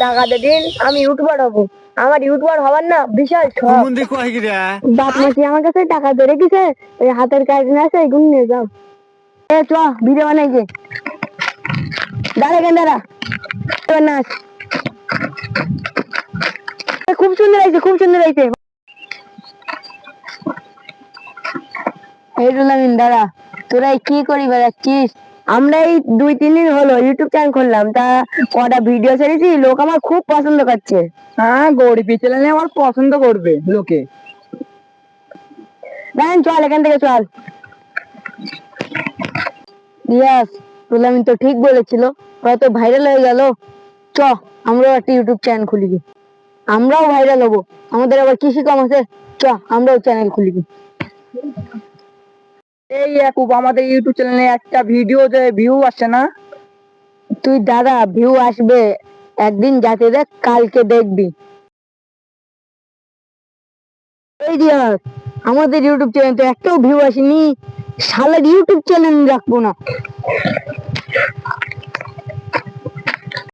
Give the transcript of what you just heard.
টাকাটা দিন আমি ইউটিউবার হব। আমার ইউটিউবার হবার না বিশাল শখ। বাপ মাসি আমার কাছে টাকা ধরে দিছে ওই হাতের কাজ না আছে এগুলো নিয়ে যাও। এ চ ভিডিও বানাই যে দাঁড়া কেন দাঁড়া। নাচ। খুব সুন্দর হয়েছে খুব সুন্দর হয়েছে। এই রুলামিন দাঁড়া। তোরা কি করি বেড়াচ্ছিস? আমরা এই দুই তিন দিন হলো ইউটিউব চ্যানেল খুললাম তা কটা ভিডিও ছেড়েছি লোক আমার খুব পছন্দ করছে। হ্যাঁ গরিবি চ্যানেলে আমার পছন্দ করবে লোকে। দেন চল এখান থেকে চল। ইয়াস রুলামিন তো ঠিক বলেছিল হয়তো ভাইরাল হয়ে গেল। চ আমরাও একটা ইউটিউব চ্যানেল খুলি। আমরাও ভাইরাল হব আমাদের আবার কৃষি কম আছে। চ আমরাও চ্যানেল খুলি কি। এই একুব আমাদের ইউটিউব চ্যানেলে একটা ভিডিও যে ভিউ আসছে না? তুই দাদা ভিউ আসবে। একদিন যাতে দেখ, কালকে দেখবি। এই আমাদের ইউটিউব চ্যানেল তো একটাও ভিউ আসেনি। শালার ইউটিউব চ্যানেল রাখব না।